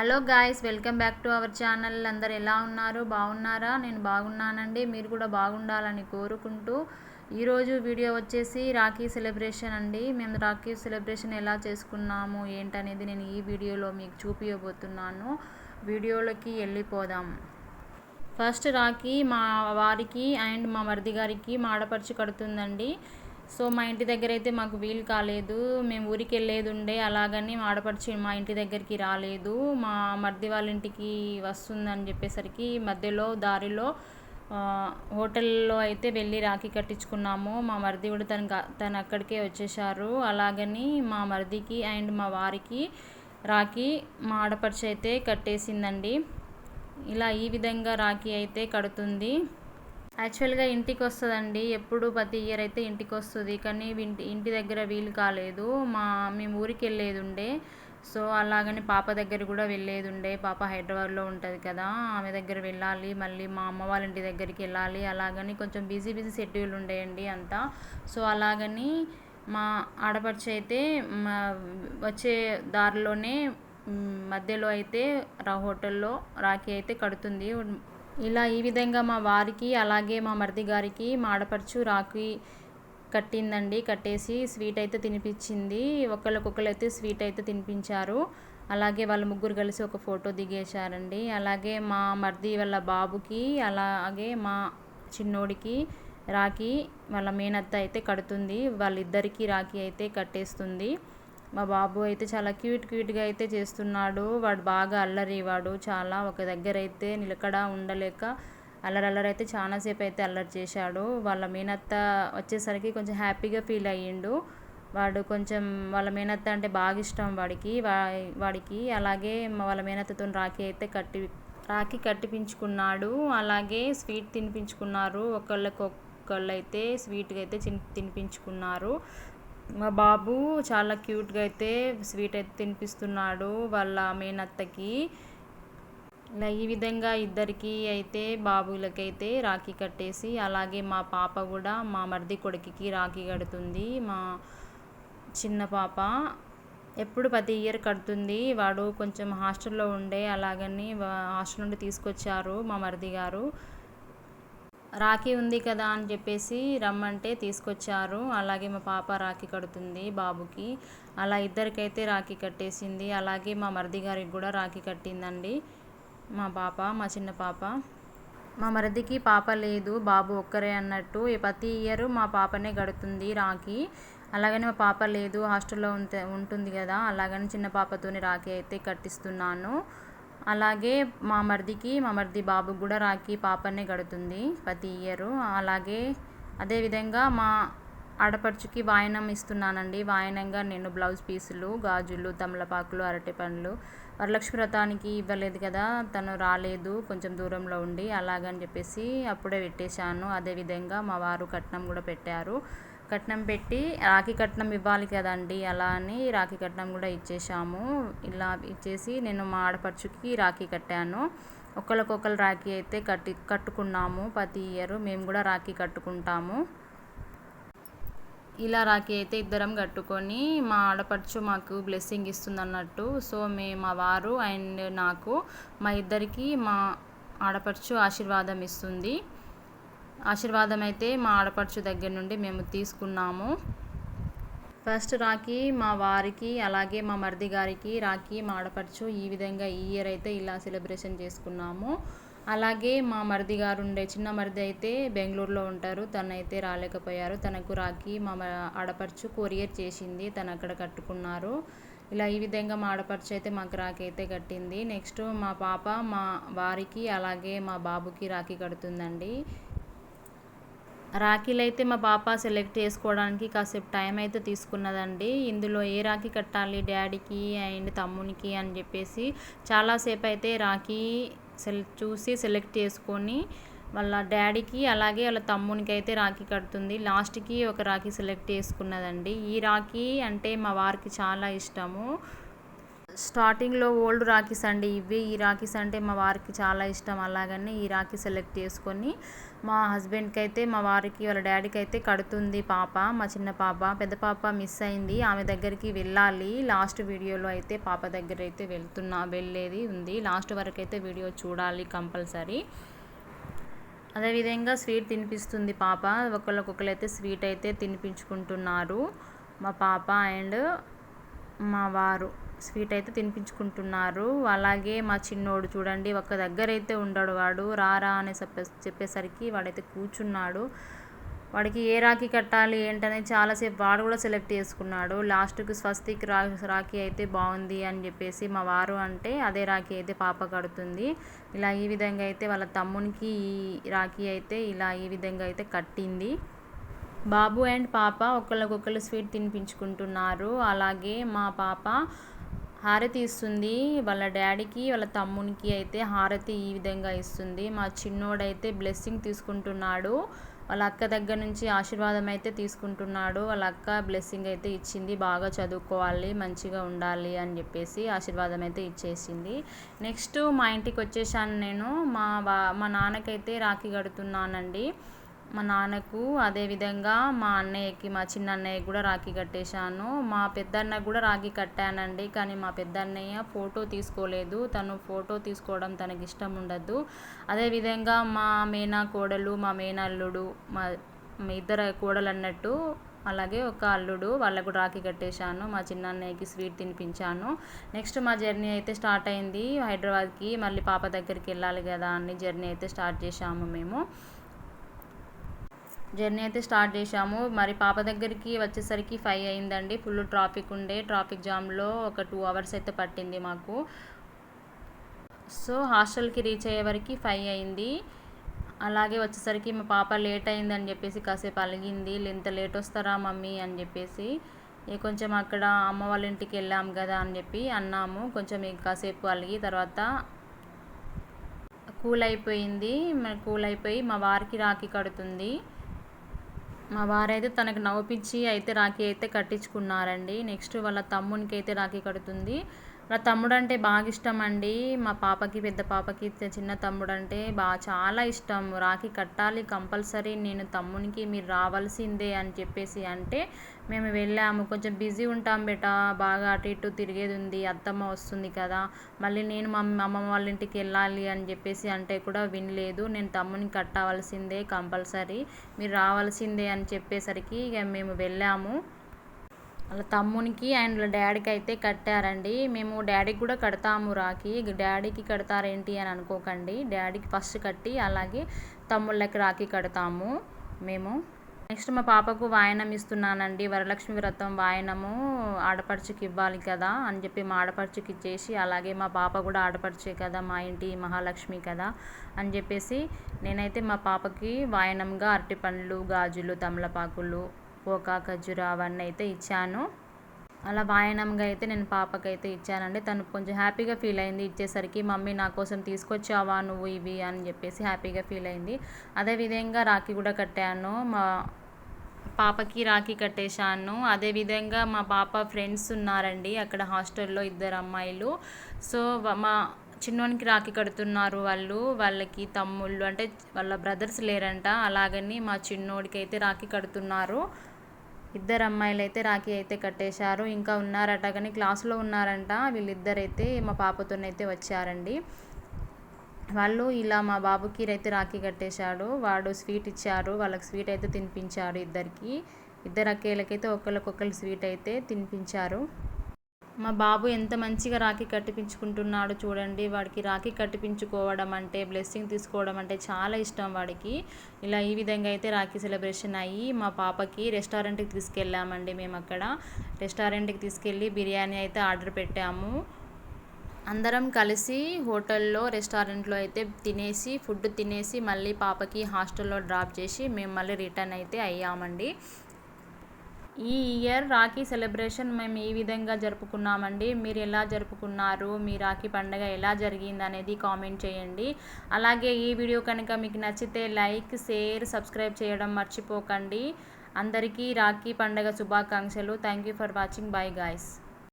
Hello guys welcome back to our channel. అందరు ఎలా ఉన్నారు? బాగున్నారా? నేను బాగున్నానండి. మీరు కూడా బాగుండాలని కోరుకుంటూ ఈరోజు వీడియో వచ్చేసి రాఖీ సెలబ్రేషన్ అండి. మేము రాఖీ సెలబ్రేషన్ ఎలా చేసుకున్నాము ఏంటనేది నేను ఈ వీడియోలో మీకు చూపించబోతున్నాను వీడియోలోకి వెళ్ళిపోదాం. ఫస్ట్ రాఖీ మా వారికి అండ్ మా మరిది గారికి మా కడుతుందండి. సో మా ఇంటి దగ్గర అయితే మాకు వీలు కాలేదు. మేము ఊరికి వెళ్ళేది ఉండే అలాగని మా ఆడపడుచు మా ఇంటి దగ్గరికి రాలేదు. మా మరిది వాళ్ళ ఇంటికి వస్తుందని చెప్పేసరికి మధ్యలో దారిలో హోటల్లో అయితే వెళ్ళి రాఖీ కట్టించుకున్నాము. మా మరిది కూడా తను తను అక్కడికే వచ్చేసారు అలాగని మా మరిదికి అండ్ మా వారికి రాఖీ మా ఆడపడుచు అయితే కట్టేసిందండి. ఇలా ఈ విధంగా రాఖీ అయితే కడుతుంది. యాక్చువల్గా ఇంటికి వస్తుందండి ఎప్పుడు ప్రతి ఇయర్ అయితే ఇంటికి వస్తుంది కానీ ఇంటి ఇంటి దగ్గర వీలు కాలేదు. మా మేము ఊరికి వెళ్ళేది ఉండే సో అలాగని పాప దగ్గర కూడా వెళ్ళేది ఉండే పాప హైదరాబాద్లో ఉంటుంది కదా ఆమె దగ్గర వెళ్ళాలి. మళ్ళీ మా అమ్మ వాళ్ళ ఇంటి దగ్గరికి వెళ్ళాలి. అలాగని కొంచెం బిజీ బిజీ షెడ్యూల్ ఉండేయండి అంతా. సో అలాగని మా ఆడపడిచి అయితే మా వచ్చే దారిలోనే మధ్యలో అయితే రా హోటల్లో రాఖీ అయితే కడుతుంది. ఇలా ఈ విధంగా మా వారికి అలాగే మా మరిది గారికి మా ఆడపడుచు రాఖీ కట్టిందండి. కట్టేసి స్వీట్ అయితే తినిపించింది. ఒకళ్ళకొకళ్ళు అయితే స్వీట్ అయితే తినిపించారు. అలాగే వాళ్ళ ముగ్గురు కలిసి ఒక ఫోటో దిగేశారండి. అలాగే మా మరిది వాళ్ళ బాబుకి అలాగే మా చిన్నోడికి రాఖీ వాళ్ళ మేనత్త అయితే కడుతుంది. వాళ్ళిద్దరికీ రాఖీ అయితే కట్టేస్తుంది. మా బాబు అయితే చాలా క్యూట్ క్యూట్గా అయితే చేస్తున్నాడు. వాడు బాగా అల్లరి వాడు చాలా ఒక దగ్గర అయితే నిలకడ ఉండలేక అల్లరి అల్లరి అయితే చాలాసేపు అయితే అల్లరి చేశాడు. వాళ్ళ మేనత్త వచ్చేసరికి కొంచెం హ్యాపీగా ఫీల్ అయ్యిండు. వాడు కొంచెం వాళ్ళ మేనత్త అంటే బాగా ఇష్టం వాడికి. వా- వాడికి అలాగే వాళ్ళ మేనత్తతో రాఖీ అయితే కట్టి రాఖీ కట్టిపించుకున్నాడు. అలాగే స్వీట్ తినిపించుకున్నారు. ఒకళ్ళకి ఒకళ్ళు అయితే స్వీట్గా అయితే తినిపించుకున్నారు. మా బాబు చాలా క్యూట్గా అయితే స్వీట్ అయితే తినిపిస్తున్నాడు వాళ్ళ మేనత్తకి. ఇలా ఈ విధంగా ఇద్దరికి అయితే బాబులకైతే రాఖీ కట్టేసి అలాగే మా పాప కూడా మా మరిది కొడుకుకి రాఖీ కడుతుంది. మా చిన్న పాప ఎప్పుడు ప్రతి ఇయర్ కడుతుంది. వాడు కొంచెం హాస్టల్లో ఉండే అలాగని హాస్టల్ నుండి తీసుకొచ్చారు మా మరిది గారు. రాఖీ ఉంది కదా అని చెప్పేసి రమ్మంటే తీసుకొచ్చారు. అలాగే మా పాప రాఖీ కడుతుంది బాబుకి. అలా ఇద్దరికైతే రాఖీ కట్టేసింది. అలాగే మా మరిది గారికి కూడా రాఖీ కట్టిందండి. మా పాప మా చిన్న పాప. మా మరిదికి పాప లేదు బాబు ఒక్కరే అన్నట్టు ప్రతి ఇయర్ మా పాపనే గడుతుంది రాఖీ. అలాగని మా పాప లేదు హాస్టల్లో ఉంటే ఉంటుంది కదా అలాగని చిన్న పాపతోని రాఖీ అయితే కట్టిస్తున్నాను. అలాగే మా మరిదికి మా మరిది బాబుకి కూడా రాఖీ పాపనే గడుతుంది ప్రతి ఇయరు. అలాగే అదేవిధంగా మా ఆడపడుచుకి వాయనం ఇస్తున్నానండి. వాయనంగా నేను బ్లౌజ్ పీసులు గాజులు తమలపాకులు అరటి పండ్లు వరలక్ష్మి వ్రతానికి ఇవ్వలేదు కదా. తను రాలేదు కొంచెం దూరంలో ఉండి అలాగని చెప్పేసి అప్పుడే పెట్టేశాను. అదేవిధంగా మా వారు కట్నం కూడా పెట్టారు. కట్నం పెట్టి రాఖీ కట్నం ఇవ్వాలి కదండి అలా అని రాఖీ కట్నం కూడా ఇచ్చేసాము ఇలా ఇచ్చేసి నేను మా ఆడపడుచుకి రాఖీ కట్టాను. ఒకరికొకరు రాఖీ అయితే కట్టి కట్టుకున్నాము ప్రతి ఇయర్. మేము కూడా రాఖీ కట్టుకుంటాము. ఇలా రాఖీ అయితే ఇద్దరం కట్టుకొని మా ఆడపడుచు మాకు బ్లెస్సింగ్ ఇస్తుంది అన్నట్టు సో మే మా వారు అండ్ నాకు మా ఇద్దరికి మా ఆడపడుచు ఆశీర్వాదం ఇస్తుంది. ఆశీర్వాదం అయితే మా ఆడపడుచు దగ్గర నుండి మేము తీసుకున్నాము. ఫస్ట్ రాఖీ మా వారికి అలాగే మా మరిది గారికి రాఖీ మా ఆడపడుచు ఈ విధంగా ఈ ఇయర్ అయితే ఇలా సెలబ్రేషన్ చేసుకున్నాము. అలాగే మా మరిది గారు ఉండే చిన్న మరిది అయితే బెంగళూరులో ఉంటారు. తనైతే రాలేకపోయారు. తనకు రాఖీ మా ఆడపడుచు కొరియర్ చేసింది. తను అక్కడ కట్టుకున్నారు. ఇలా ఈ విధంగా మా ఆడపడుచు అయితే మాకు రాఖీ అయితే కట్టింది. నెక్స్ట్ మా పాప మా వారికి అలాగే మా బాబుకి రాఖీ కడుతుందండి. రాఖీలు అయితే మా పాప సెలెక్ట్ చేసుకోవడానికి కాసేపు టైం అయితే తీసుకున్నదండి. ఇందులో ఏ రాఖీ కట్టాలి డాడీకి అండ్ తమ్మునికి అని చెప్పేసి చాలాసేపు అయితే రాఖీ సెల్ చూసి సెలెక్ట్ చేసుకొని వాళ్ళ డాడీకి అలాగే వాళ్ళ తమ్మునికి అయితే రాఖీ కడుతుంది. లాస్ట్కి ఒక రాఖీ సెలెక్ట్ చేసుకున్నదండి. ఈ రాఖీ అంటే మా వారికి చాలా ఇష్టము. స్టార్టింగ్లో ఓల్డ్ రాఖీస్ అండి ఇవి ఈ రాఖీస్ అంటే మా వారికి చాలా ఇష్టం అలాగని ఈ రాఖీ సెలెక్ట్ చేసుకొని మా హస్బెండ్కి అయితే మా వారికి వాళ్ళ డాడీకి అయితే కడుతుంది పాప మా చిన్న పాప. పెద్ద పాప మిస్ అయింది. ఆమె దగ్గరికి వెళ్ళాలి. లాస్ట్ వీడియోలో అయితే పాప దగ్గర అయితే వెళ్తున్నా వెళ్ళేది ఉంది. లాస్ట్ వరకు అయితే వీడియో చూడాలి కంపల్సరీ. అదేవిధంగా స్వీట్ తినిపిస్తుంది పాప. ఒకళ్ళకొకరు అయితే స్వీట్ అయితే తినిపించుకుంటున్నారు మా పాప అండ్ మా వారు స్వీట్ అయితే తినిపించుకుంటున్నారు. అలాగే మా చిన్నోడు చూడండి ఒక దగ్గర అయితే ఉండడు వాడు. రారా అని చెప్పే చెప్పేసరికి వాడైతే కూర్చున్నాడు. వాడికి ఏ రాఖీ కట్టాలి ఏంటనేది చాలాసేపు వాడు కూడా సెలెక్ట్ చేసుకున్నాడు. లాస్ట్కి స్వస్తిక్ రా రాఖీ అయితే బాగుంది అని చెప్పేసి మా వారు అంటే అదే రాఖీ అయితే పాప కడుతుంది. ఇలా ఈ విధంగా అయితే వాళ్ళ తమ్మునికి ఈ రాఖీ అయితే ఇలా ఈ విధంగా అయితే కట్టింది. బాబు అండ్ పాప ఒకళ్ళకొకళ్ళు స్వీట్ తినిపించుకుంటున్నారు. అలాగే మా పాప హారతి ఇస్తుంది. వాళ్ళ డాడీకి వాళ్ళ తమ్మునికి అయితే హారతి ఈ విధంగా ఇస్తుంది. మా చిన్నోడైతే బ్లెస్సింగ్ తీసుకుంటున్నాడు. వాళ్ళ అక్క దగ్గర నుంచి ఆశీర్వాదం అయితే తీసుకుంటున్నాడు. వాళ్ళ అక్క బ్లెస్సింగ్ అయితే ఇచ్చింది. బాగా చదువుకోవాలి మంచిగా ఉండాలి అని చెప్పేసి ఆశీర్వాదం అయితే ఇచ్చేసింది. నెక్స్ట్ మా ఇంటికి వచ్చేసాను నేను. మా బా మా నాన్నకైతే రాఖీ కడుతున్నానండి. మా నాన్నకు అదేవిధంగా మా అన్నయ్యకి మా చిన్న అన్నయ్యకి కూడా రాఖీ కట్టేశాను. మా పెద్దన్న కూడా రాఖీ కట్టానండి కానీ మా పెద్దన్నయ్య ఫోటో తీసుకోలేదు. తను ఫోటో తీసుకోవడం తనకి ఇష్టం ఉండదు. అదేవిధంగా మా మేనా కోడలు మా మేనల్లుడు మా ఇద్దరు కోడలు అన్నట్టు అలాగే ఒక అల్లుడు వాళ్ళకు రాఖీ కట్టేశాను. మా చిన్న అన్నయ్యకి స్వీట్ తినిపించాను. నెక్స్ట్ మా జర్నీ అయితే స్టార్ట్ అయింది. హైదరాబాద్కి మళ్ళీ పాప దగ్గరికి వెళ్ళాలి కదా అని జర్నీ అయితే స్టార్ట్ చేశాము మేము. జర్నీ అయితే స్టార్ట్ చేశాము. మరి పాప దగ్గరికి వచ్చేసరికి ఫైవ్ అయిందండి. ఫుల్ ట్రాఫిక్ ఉండే. ట్రాఫిక్ జామ్లో ఒక టూ అవర్స్ అయితే పట్టింది మాకు. సో హాస్టల్కి రీచ్ అయ్యే వరకు ఫైవ్ అయింది. అలాగే వచ్చేసరికి మా పాప లేట్ అయిందని చెప్పేసి కాసేపు అలిగింది. ఎంత లేట్ వస్తారా మమ్మీ? అని చెప్పేసి కొంచెం అక్కడ అమ్మ వాళ్ళ ఇంటికి వెళ్ళాం కదా అని చెప్పి అన్నాము. కొంచెం కాసేపు అలిగి తర్వాత కూల్ అయిపోయింది. కూల్ అయిపోయి మా వారికి రాఖీ కడుతుంది. మా వారైతే తనకు నవ్వుపించి అయితే రాఖీ అయితే కట్టించుకున్నారండి. నెక్స్ట్ వాళ్ళ తమ్మునికి అయితే రాఖీ కడుతుంది. నా తమ్ముడు అంటే బాగా ఇష్టం అండి మా పాపకి పెద్ద పాపకి చిన్న తమ్ముడు అంటే బాగా చాలా ఇష్టం. రాఖీ కట్టాలి కంపల్సరీ. నేను తమ్మునికి మీరు రావాల్సిందే అని చెప్పేసి అంటే మేము వెళ్ళాము. కొంచెం బిజీ ఉంటాం బేట. బాగా అటు ఇటు తిరిగేది ఉంది. అత్తమ్మ వస్తుంది కదా. మళ్ళీ నేను మా అమ్మమ్మ వాళ్ళ ఇంటికి వెళ్ళాలి అని చెప్పేసి అంటే కూడా వినలేదు. నేను తమ్మునికి కట్టవలసిందే కంపల్సరీ. మీరు రావాల్సిందే అని చెప్పేసరికి ఇక మేము వెళ్ళాము. వాళ్ళ తమ్మునికి అండ్ డాడీకి అయితే కట్టారండి. మేము డాడీకి కూడా కడతాము రాఖీ. డాడీకి కడతారేంటి అని అనుకోకండి. డాడీకి ఫస్ట్ కట్టి అలాగే తమ్ముళ్ళకి రాఖీ కడతాము మేము. నెక్స్ట్ మా పాపకు వాయనం ఇస్తున్నానండి. వరలక్ష్మి వ్రతం వాయనము ఆడపడుచుకి ఇవ్వాలి కదా అని చెప్పి మా ఆడపడుచుకి ఇచ్చేసి అలాగే మా పాప కూడా ఆడపడుచే కదా మా ఇంటి మహాలక్ష్మి కదా అని చెప్పేసి నేనైతే మా పాపకి వాయనంగా అరటిపండ్లు గాజులు తమలపాకులు పోకా ఖర్జూర అవన్నీ అయితే ఇచ్చాను. అలా వాయనంగా అయితే నేను పాపకైతే ఇచ్చానండి. తను కొంచెం హ్యాపీగా ఫీల్ అయింది. ఇచ్చేసరికి మమ్మీ నా కోసం తీసుకొచ్చావా నువ్వు ఇవి? అని చెప్పేసి హ్యాపీగా ఫీల్ అయింది. అదేవిధంగా రాఖీ కూడా కట్టాను. మా పాపకి రాఖీ కట్టేశాను. అదేవిధంగా మా పాప ఫ్రెండ్స్ ఉన్నారండి. అక్కడ హాస్టల్లో ఇద్దరు అమ్మాయిలు. సో మా చిన్నోనికి రాఖీ కడుతున్నారు వాళ్ళు. వాళ్ళకి తమ్ముళ్ళు అంటే వాళ్ళ బ్రదర్స్ లేరంట. అలాగని మా చిన్నోడికి అయితే రాఖీ కడుతున్నారు. ఇద్దరు అమ్మాయిలు అయితే రాఖీ అయితే కట్టేశారు. ఇంకా ఉన్నారట కానీ క్లాస్లో ఉన్నారంట. వీళ్ళిద్దరైతే మా పాపతోనైతే వచ్చారండి. వాళ్ళు ఇలా మా బాబుకి అయితే రాఖీ కట్టేశాడు. వాడు స్వీట్ ఇచ్చారు. వాళ్ళకి స్వీట్ అయితే తినిపించారు ఇద్దరికి. ఇద్దరు అక్కేళ్ళకైతే ఒకరికొకరు స్వీట్ అయితే తినిపించారు. మా బాబు ఎంత మంచిగా రాఖీ కట్టిపించుకుంటున్నాడు చూడండి. వాడికి రాఖీ కట్టిపించుకోవడం అంటే బ్లెస్సింగ్ తీసుకోవడం అంటే చాలా ఇష్టం వాడికి. ఇలా ఈ విధంగా అయితే రాఖీ సెలబ్రేషన్ అయ్యి మా పాపకి రెస్టారెంట్కి తీసుకెళ్ళామండి మేము అక్కడ. రెస్టారెంట్కి తీసుకెళ్ళి బిర్యానీ అయితే ఆర్డర్ పెట్టాము. అందరం కలిసి హోటల్లో రెస్టారెంట్లో అయితే తినేసి ఫుడ్ తినేసి మళ్ళీ పాపకి హాస్టల్లో డ్రాప్ చేసి మేము మళ్ళీ రిటర్న్ అయితే అయ్యామండి. ఈ ఇయర్ రాఖీ సెలబ్రేషన్ మేము ఈ విధంగా జరుపుకున్నామండి? మీరు ఎలా జరుపుకున్నారు? మీ రాఖీ పండుగ ఎలా జరిగింది అనేది కామెంట్ చేయండి. అలాగే ఈ వీడియో కనుక మీకు నచ్చితే లైక్ షేర్ సబ్స్క్రైబ్ చేయడం మర్చిపోకండి. అందరికీ రాఖీ పండుగ శుభాకాంక్షలు. Thank you for watching. Bye guys.